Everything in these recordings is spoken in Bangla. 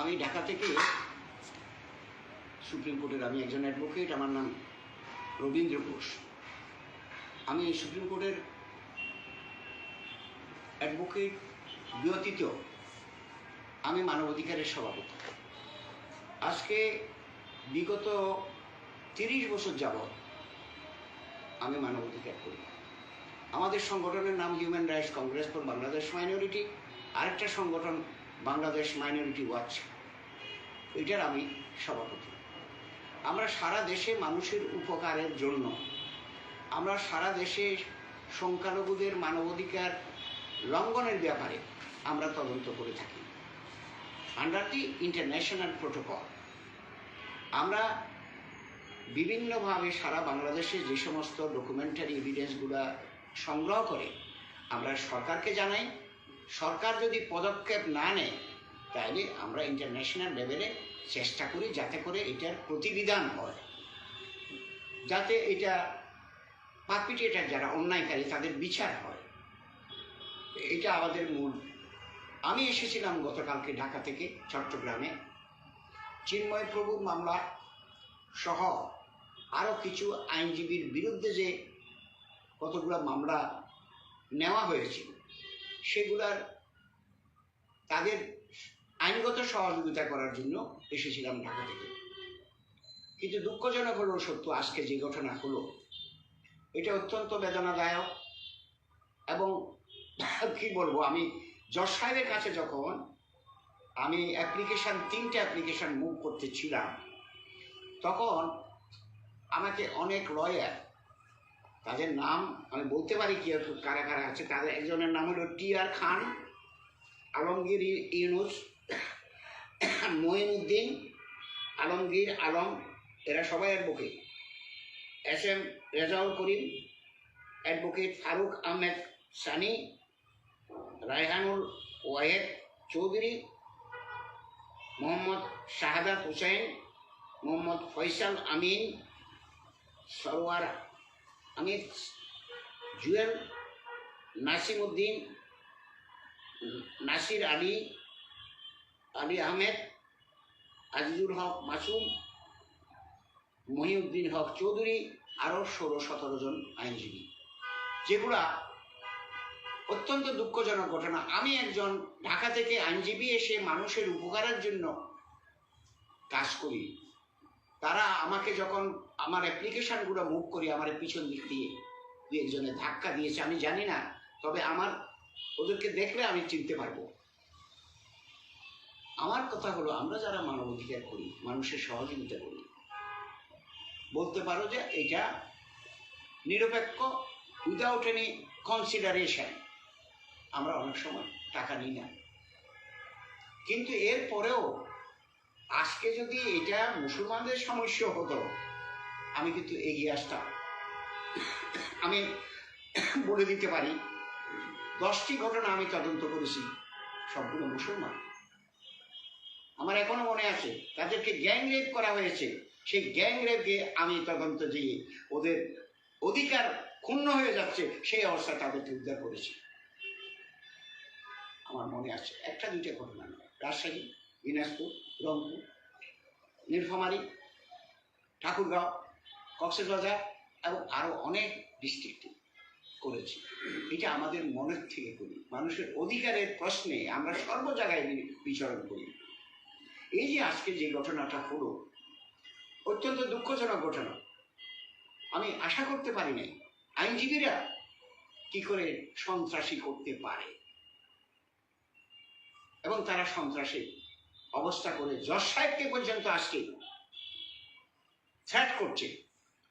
আমি ঢাকা থেকে সুপ্রিম কোর্টের আমি একজন অ্যাডভোকেট আমার নাম রবীন্দ্র ঘোষ। আমি সুপ্রিম কোর্টের অ্যাডভোকেট ব্যতীত আমি মানবাধিকারের সভাপতি। আজকে বিগত তিরিশ বছর যাবৎ আমি মানবাধিকার করি। আমাদের সংগঠনের নাম human rights congress for Bangladesh minority আরেকটা সংগঠন বাংলাদেশ মাইনরিটি ওয়াচ এটার আমি সভাপতি। আমরা সারা দেশে মানুষের উপকারের জন্য, আমরা সারা দেশে সংখ্যালঘুদের মানবাধিকার লঙ্ঘনের ব্যাপারে আমরা তদন্ত করে থাকি। আন্ডার দি ইন্টারন্যাশনাল প্রোটোকল আমরা বিভিন্নভাবে সারা বাংলাদেশে যে সমস্ত ডকুমেন্টারি এভিডেন্সগুলো সংগ্রহ করে, আমরা সরকারকে জানাই সরকার যদি পদক্ষেপ না নেয়, তাহলে আমরা ইন্টারন্যাশনাল লেভেলে চেষ্টা করি যাতে করে এটার প্রতিবিধান হয়। যাতে এটা পারপিটেটার যারা অন্যায়কারী, তাদের বিচার হয়। এটা আমাদের মূল। আমি এসেছিলাম গতকালকে ঢাকা থেকে চট্টগ্রামে। চিন্ময় প্রভুর মামলা সহ আরও কিছু আইনজীবীর বিরুদ্ধে যে কতগুলো মামলা নেওয়া হয়েছিল সেগুলার তাদের আইনগত সহযোগিতা করার জন্য এসেছিলাম ঢাকা থেকে। কিন্তু দুঃখজনক হলো সত্য, আজকে যে ঘটনা হলো, এটা অত্যন্ত বেদনাদায়ক এবং কি বলব, আমি জজ সাহেবের কাছে যখন আমি অ্যাপ্লিকেশন তিনটে অ্যাপ্লিকেশন মুভ করতেছিলাম তখন আমাকে অনেক লয়ার তাদের নাম আমি বলতে পারি কি কারা কারা আছে তাদের একজনের নাম হলো টি আর খান, আলমগীর ইউনুস মঈনুদ্দিন আলমগীর আলম, এরা সবাই advocate S M Rezaul Karim advocate Faruk Ahmed Sunny, Raihanul Wahed Chowdhury, Mohammad Shahadat Hossain Mohammad Faisal Amin Sarowar Amir Jewel Nasim Uddin, Nasir Ali Ali Ahmed, Azizul Haque Masum, Mohiuddin Haque Chowdhury, আরও ষোলো সতেরো জন আইনজীবী। যেগুলা অত্যন্ত দুঃখজনক ঘটনা। আমি একজন ঢাকা থেকে আইনজীবী এসে মানুষের উপকারের জন্য কাজ করি। তারা আমাকে যখন আমার অ্যাপ্লিকেশনগুলো মুভ করি আমার পিছন দিক দিয়ে দু একজনের ধাক্কা দিয়েছে, আমি জানি না, তবে আমার ওদেরকে দেখলে আমি চিনতে পারব। আমার কথা হলো, আমরা যারা মানবাধিকার করি, মানুষের সহযোগিতা করি, বলতে পারো যে এটা নিরপেক্ষ উইদাউট এনি কনসিডারেশন আমরা অনেক সময় টাকা নিই না। কিন্তু এর পরেও আজকে যদি এটা মুসলমানদের সমস্যা হতো, আমি কিন্তু এগিয়ে আসতাম। আমি বলে দিতে পারি, দশটি ঘটনা আমি তদন্ত করেছি, সবগুলো মুসলমান। আমার এখনও মনে আছে, তাদেরকে গ্যাং রেপ করা হয়েছে। সেই গ্যাং রেপকে আমি তদন্ত দিয়ে ওদের অধিকার ক্ষুণ্ণ হয়ে যাচ্ছে, সেই অবস্থা তাদেরকে উদ্ধার করেছি। আমার মনে আছে, একটা দুইটা ঘটনা নয় রাজশাহী দিনাজপুর রংপুর, নীলফামারী, ঠাকুরগাঁও, কক্সবাজার এবং আরও অনেক ডিস্ট্রিক্টে করেছি। এটা আমাদের মনের থেকে করি। মানুষের অধিকারের প্রশ্নে আমরা সর্ব জায়গায় বিচরণ করি। এই যে আজকে যে ঘটনাটা হলো, অত্যন্ত দুঃখজনক ঘটনা। আমি আশা করতে পারি নাই, আইনজীবীরা কি করে সন্ত্রাসী করতে পারে? এবং তারা সন্ত্রাসী অবস্থা করে জজ সাহেবকে পর্যন্ত আজকে থ্রেট করছে।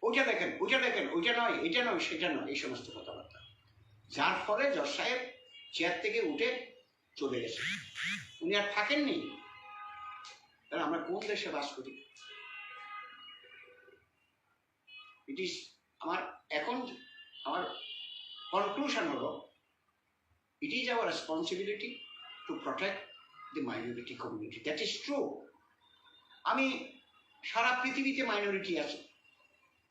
ওইটা দেখেন ওইটা দেখেন, ওইটা নয়, এটা নয়, সেটা নয়, এই সমস্ত কথাবার্তা। যার ফলে জজ সাহেব চেয়ার থেকে উঠে চলে গেছে। উনি আর থাকেননি। তাহলে আমরা কোন দেশে বাস করি? ইট ইস আমার এখন আমার কনক্লুশন হলো it is our responsibility to protect the minority community that is true আমি সারা পৃথিবীতে মাইনরিটি আছে।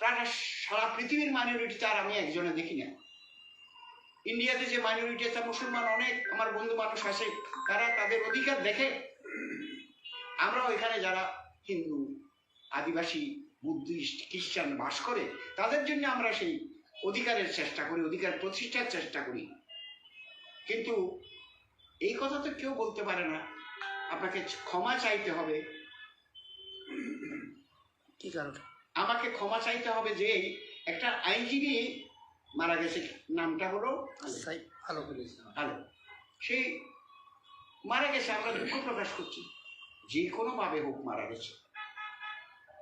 প্রায় সারা পৃথিবীর মাইনরিটি তার আমি একজনে দেখি না ইন্ডিয়াতে যে মাইনরিটি আছে, মুসলমান অনেক, আমার বন্ধু মানুষ আছে, তারা তাদের অধিকার দেখে। আমরাও এখানে যারা হিন্দু, আদিবাসী, বুদ্ধিস্ট, খ্রিস্টান বাস করে, তাদের জন্য আমরা সেই অধিকারের চেষ্টা করি, অধিকার প্রতিষ্ঠার চেষ্টা করি। কিন্তু এই কথা তো কেউ বলতে পারে না। আপনাকে ক্ষমা চাইতে হবে। কি কারণে আমাকে ক্ষমা চাইতে হবে যে একটা আইনজীবী মারা গেছে। নামটা হলো ভালো আলো সেই মারা গেছে আমরা দুঃখ প্রকাশ করছি। যে কোনো ভাবে হোক মারা গেছে।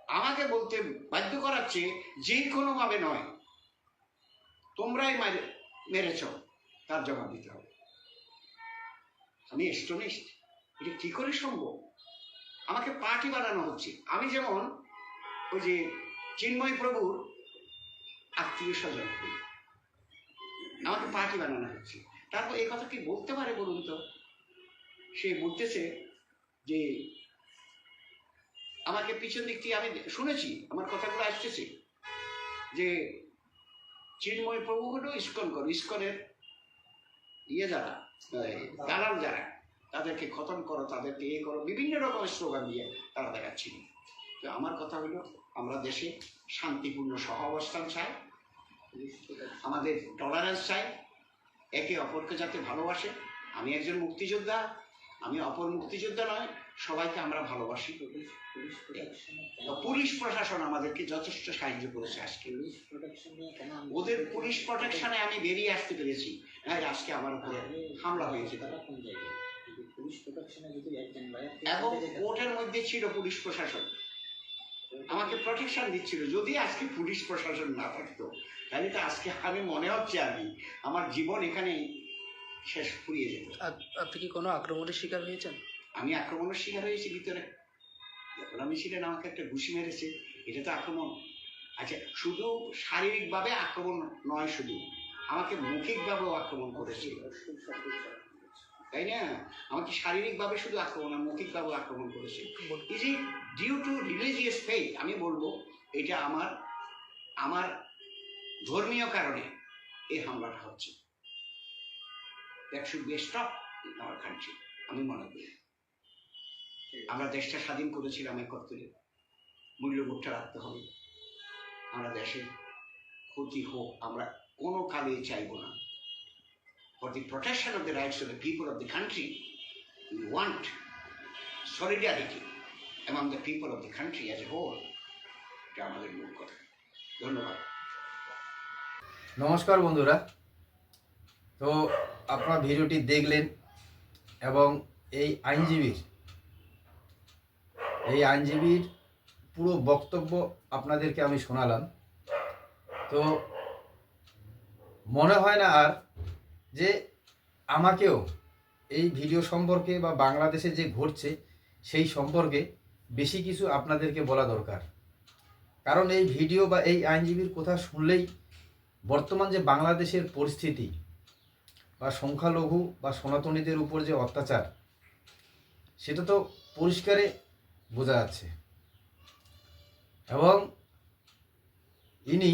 আমাকে বলতে বাধ্য করাচ্ছে যে কোনো ভাবে নয়। তোমরাই মারে- মেরেছ তার জবাব দিতে হবে। আমি স্টোনিস্ট এটা কি করে সম্ভব? আমাকে পার্টি বানানো হচ্ছে। আমি যেমন ওই যে চিন্ময় প্রভুর আত্মীয় স্বজন। আমাকে পার্টি বানানো হচ্ছে। তারপর এই কথা কি বলতে পারে বলুন তো? সে বলতেছে যে, আমাকে পিছন দিক থেকে আমি শুনেছি, আমার কথাগুলো আসতেছে যে, চিন্ময় প্রভু হলো ইস্কন করো, ইস্কনের ইয়ে যারা দালাল যারা, তাদেরকে খতম করো, তাদেরকে এ করো, বিভিন্ন রকমের স্লোগান দিয়ে তারা দেখাচ্ছিল। তো আমার কথা হলো, আমরা দেশে শান্তিপূর্ণ সহ অবস্থান চাই, আমাদের টলারেন্স চাই, একে অপরকে যাতে ভালোবাসে। আমি একজন মুক্তিযোদ্ধা, আমি অপর মুক্তিযোদ্ধা নয় সবাইকে আমরা ভালোবাসি পুলিশ প্রশাসন আমাদেরকে যথেষ্ট সাহায্য করেছে আজকে। ওদের পুলিশ প্রোটেকশনে আমি বেরিয়ে আসতে পেরেছি। হ্যাঁ আজকে আমার উপরে হামলা হয়েছে। এবং কোর্টের মধ্যে ছিল পুলিশ প্রশাসন। আমাকে প্রোটেকশন দিচ্ছিল। যদি আজকে পুলিশ প্রশাসন না থাকতো তাহলে তো আজকে আমি মনে হচ্ছে আমি আমার জীবন এখানে শেষ ফুরিয়ে যেত আপনি কি কোনো আক্রমণের শিকার হয়েছেন? আমি আক্রমণের শিকার হয়েছি ভিতরে। আমি ছিলেন আমাকে একটা ঘুষি মেরেছে। এটা তো আক্রমণ। আচ্ছা শুধু শারীরিকভাবে আক্রমণ নয় শুধু, আমাকে মৌখিকভাবেও আক্রমণ করেছে তাই না? আমাকে শারীরিকভাবে শুধু আক্রমণ না মৌখিকভাবেও আক্রমণ করেছে। Is it due to religious faith আমি বলব, এটা আমার আমার ধর্মীয় কারণে এই হামলাটা হচ্ছে। That should be stop country আমি মনে করি। আমরা দেশটা স্বাধীন করেছিলাম একত্রে মূল্যবোধটা রাখতে হবে। আমরা দেশের ক্ষতি হোক, আমরা কোনো কালে চাইব না। For the protection of the rights of the people of the country we want solidarity among the people of the country as a whole এটা আমাদের মূল কথা। ধন্যবাদ। নমস্কার বন্ধুরা। তো আপনারা ভিডিওটি দেখলেন এবং এই আইনজীবীর এই আইনজীবীর পুরো বক্তব্য আপনাদেরকে আমি শোনালাম। তো মনে হয় না আর যে আমাকেও এই ভিডিও সম্পর্কে বা বাংলাদেশে যে ঘটছে সেই সম্পর্কে বেশি কিছু আপনাদেরকে বলা দরকার। কারণ এই ভিডিও বা এই আইনজীবীর কথা শুনলেই বর্তমান যে বাংলাদেশের পরিস্থিতি বা সংখ্যালঘু বা সনাতনীদের উপর যে অত্যাচার, সেটা তো পরিষ্কারে বোঝা যাচ্ছে। এবং ইনি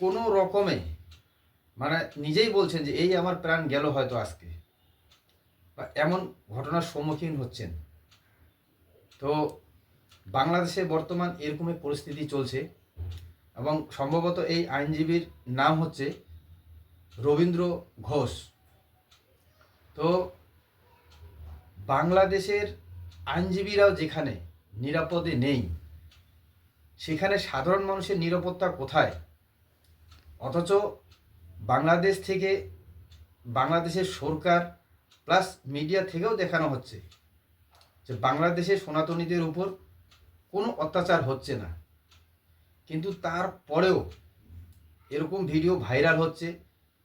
কোনো রকমে মানে নিজেই বলছেন যে এই আমার প্রাণ গেল হয়তো আজকে, বা এমন ঘটনার সম্মুখীন হচ্ছেন। তো বাংলাদেশে বর্তমান এরকমই পরিস্থিতি চলছে, এবং সম্ভবত এই আইনজীবীর নাম হচ্ছে রবীন্দ্র ঘোষ। তো বাংলাদেশের আইনজীবীরাও যেখানে নিরাপদে নেই, সেখানে সাধারণ মানুষের নিরাপত্তা কোথায়? অথচ বাংলাদেশ থেকে বাংলাদেশের সরকার প্লাস মিডিয়া থেকেও দেখানো হচ্ছে যে বাংলাদেশের সনাতনীদের উপর কোনো অত্যাচার হচ্ছে না। কিন্তু তারপরেও এরকম ভিডিও ভাইরাল হচ্ছে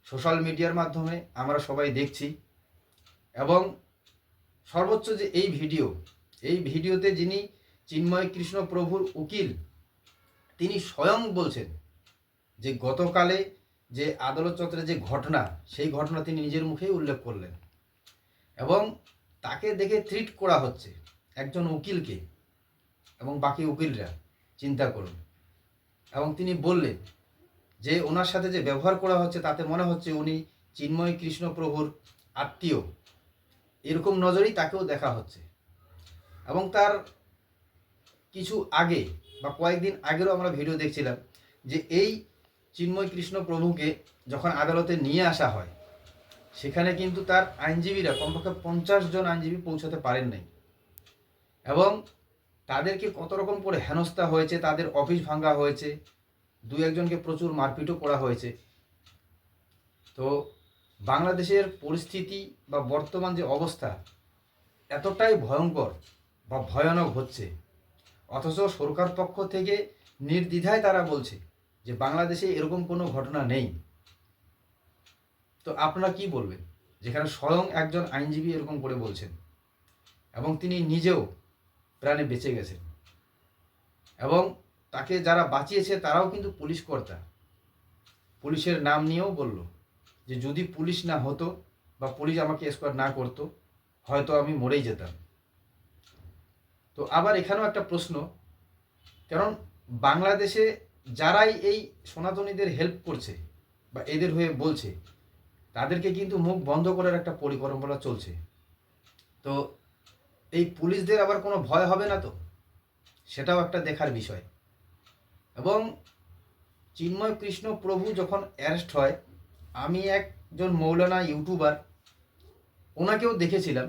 সোশ্যাল মিডিয়ার মাধ্যমে আমরা সবাই দেখছি এবং সর্বোচ্চ যে এই ভিডিও, এই ভিডিওতে যিনি চিন্ময় কৃষ্ণ প্রভুর উকিল, তিনি স্বয়ং বলছেন যে গতকালে যে আদালত চত্বরে যে ঘটনা, সেই ঘটনা তিনি নিজের মুখেই উল্লেখ করলেন এবং তাকে দেখে ট্রিট করা হচ্ছে একজন উকিলকে এবং বাকি উকিলরা, চিন্তা করুন। এবং তিনি বললেন যে ওনার সাথে যে ব্যবহার করা হচ্ছে, তাতে মনে হচ্ছে উনি চিন্ময় কৃষ্ণ প্রভুর আত্মীয়। এরকম নজরেই তাকেও দেখা হচ্ছে। এবং তার কিছু আগে বা কয়েকদিন আগেরও আমরা ভিডিও দেখছিলাম যে এই চিন্ময় কৃষ্ণ প্রভুকে যখন আদালতে নিয়ে আসা হয়, সেখানে কিন্তু তার আইনজীবীরা কমপক্ষে পঞ্চাশ জন আইনজীবী পৌঁছাতে পারেন নাই। এবং তাদেরকে কত রকম করে হেনস্থা হয়েছে, তাদের অফিস ভাঙা হয়েছে, দু একজনকে প্রচুর মারপিটও করা হয়েছে। তো বাংলাদেশের পরিস্থিতি বা বর্তমান যে অবস্থা এতটাই ভয়ঙ্কর বা ভয়ানক হচ্ছে। অথচ সরকার পক্ষ থেকে নির্দ্বিধায় তারা বলছে যে বাংলাদেশে এরকম কোনো ঘটনা নেই। তো আপনারা কি বলবেন? যেখানে স্বয়ং একজন আইনজীবী এরকম করে বলছেন এবং তিনি নিজেও প্রাণে বেঁচে গেছেন। এবং তাকে যারা বাঁচিয়েছে তারাও কিন্তু পুলিশ কর্তা। পুলিশের নাম নিয়েও বলল। যে যদি পুলিশ না হতো বা পুলিশ আমাকে স্কোয়ার না করতো, হয়তো আমি মরেই যেতাম। তো আবার এখানেও একটা প্রশ্ন, কারণ বাংলাদেশে যারাই এই সনাতনীদের হেল্প করছে বা এদের হয়ে বলছে, তাদেরকে কিন্তু মুখ বন্ধ করার একটা পরিকল্পনা চলছে। তো এই পুলিশদের আবার কোনো ভয় হবে না তো? সেটাও একটা দেখার বিষয়। এবং চিন্ময় কৃষ্ণ প্রভু যখন অ্যারেস্ট হয় আমি একজন মৌলানা ইউটিউবার, ওনাকেও দেখেছিলাম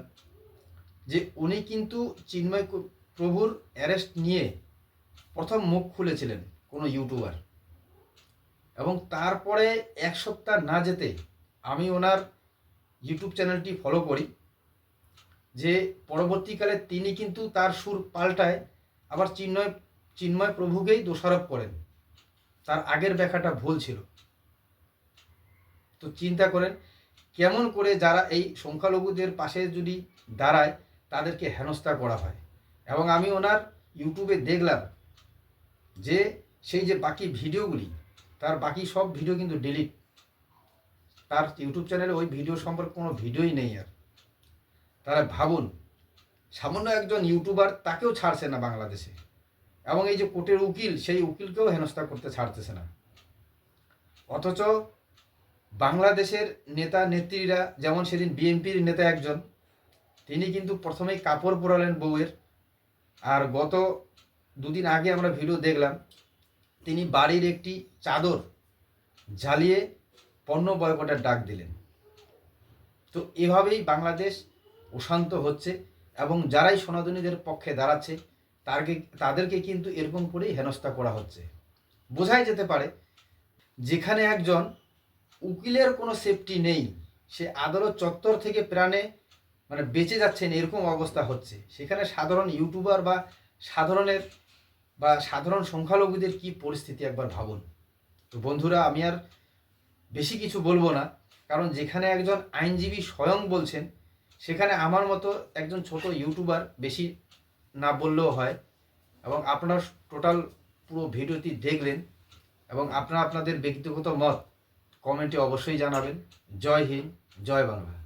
যে উনি কিন্তু চিন্ময় প্রভুর অ্যারেস্ট নিয়ে প্রথম মুখ খুলেছিলেন কোনো ইউটিউবার। এবং তারপরে এক সপ্তাহ না যেতে আমি ওনার ইউটিউব চ্যানেলটি ফলো করি, যে পরবর্তীকালে তিনি কিন্তু তার সুর পাল্টায় আবার চিন্ময় চিন্ময় প্রভুকেই দোষারোপ করেন। তার আগের ব্যাখ্যাটা ভুল ছিল। তো চিন্তা করেন, কেমন করে যারা এই সংখ্যালঘুদের পাশে যদি দাঁড়ায়, তাদেরকে হেনস্থা করা হয়? এবং আমি ওনার ইউটিউবে দেখলাম যে সেই যে বাকি ভিডিওগুলি, তার বাকি সব ভিডিও কিন্তু ডিলিট তার ইউটিউব চ্যানেলে ওই ভিডিও সম্পর্কে কোনো ভিডিওই নেই আর। তারা ভাবুন, সামান্য একজন ইউটিউবার তাকেও ছাড়ছে না বাংলাদেশে। এবং এই যে কোর্টের উকিল, সেই উকিলকেও হেনস্থা করতে ছাড়তেছে না। অথচ বাংলাদেশের নেতা নেত্রীরা, যেমন সেদিন বিএনপির নেতা একজন, তিনি কিন্তু প্রথমেই কাপড় পরালেন বউয়ের। আর গত দুদিন আগে আমরা ভিডিও দেখলাম, তিনি বাড়ির একটি চাদর জ্বালিয়ে পণ্য বয়কটের ডাক দিলেন। তো এভাবেই বাংলাদেশ অশান্ত হচ্ছে এবং যারাই সনাতনীদের পক্ষে দাঁড়াচ্ছে, তারকে, তাদেরকে কিন্তু এরকম করেই হেনস্থা করা হচ্ছে। বোঝাই যেতে পারে, যেখানে একজন উকিলের কোনো সেফটি নেই। সে আদালত চত্বর থেকে প্রাণে মানে বেঁচে যাচ্ছেন, এরকম অবস্থা হচ্ছে। সেখানে সাধারণ ইউটিউবার বা সাধারণের বা সাধারণ সংখ্যালঘুদের কি পরিস্থিতি একবার ভাবুন। তো বন্ধুরা, আমি আর বেশি কিছু বলব না, কারণ যেখানে একজন আইনজীবী স্বয়ং বলছেন, সেখানে আমার মতো একজন ছোট ইউটিউবার বেশি না বললেও হয়। এবং আপনারা টোটাল পুরো ভিডিওটি দেখলেন, এবং আপনারা আপনাদের ব্যক্তিগত মত কমেন্টে অবশ্যই জানাবেন। জয় হিন্দ জয় বাংলা।